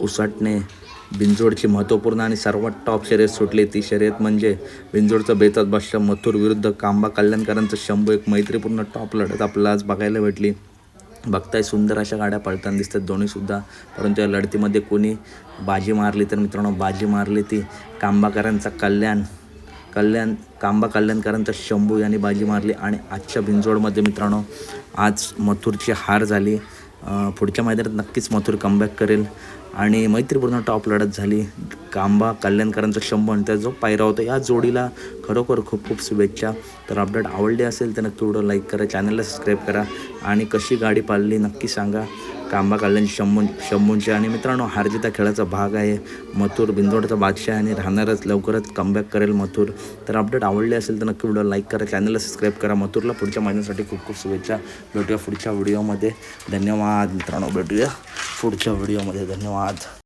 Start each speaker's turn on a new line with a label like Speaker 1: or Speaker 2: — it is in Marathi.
Speaker 1: उसाटणे बिंजोडची महत्त्वपूर्ण आणि सर्वात टॉप शर्यत सुटली. ती शर्यत म्हणजे बिंजोडचं बेतात बादशाह मथुर विरुद्ध कांबा कल्याणकरांचं शंभू एक मैत्रीपूर्ण टॉप लढत आपल्याला आज बघायला भेटली. बघताय सुंदर अशा गाड्या पळताना दिसतात दोन्हीसुद्धा. परंतु या लढतीमध्ये कोणी बाजी मारली तर मित्रांनो बाजी मारली ती कांबाकरांचा कल्याण. कल्याण कांबा कल्याणकरांचा शंभू यांनी बाजी मारली आणि आजच्या बिंजोडमध्ये मित्रांनो आज मथुरची हार झाली. पुढच्या मैदानात नक्कीच मथुर कमबॅक करेल. आणि मैत्रीपूर्ण टॉप लढत झाली. कांबा कल्याणकरांचा शंभर आणि त्याचा जो पायरा होता या जोडीला खरोखर खूप खूप शुभेच्छा. तर अपडेट आवडली असेल तर नक्की व्हिडिओ लाईक करा चॅनलला सबस्क्राईब करा. आणि कशी गाडी पाळली नक्की सांगा. कांबा कल्याण शंभू शंभूंच्या आणि मित्रांनो हारजिता खेळाचा भाग आहे. मथुर बिंदोडचा बादशाह आणि राहणारच लवकरच कमबॅक करेल मथुर. तर अपडेट आवडले असेल तर नक्की व्हिडिओ लाईक करा चॅनलला सबस्क्राईब करा. मथुरला पुढच्या महिन्यासाठी खूप खूप शुभेच्छा. भेटूया पुढच्या व्हिडिओमध्ये धन्यवाद मित्रांनो भेटूया पुढच्या व्हिडिओमध्ये धन्यवाद.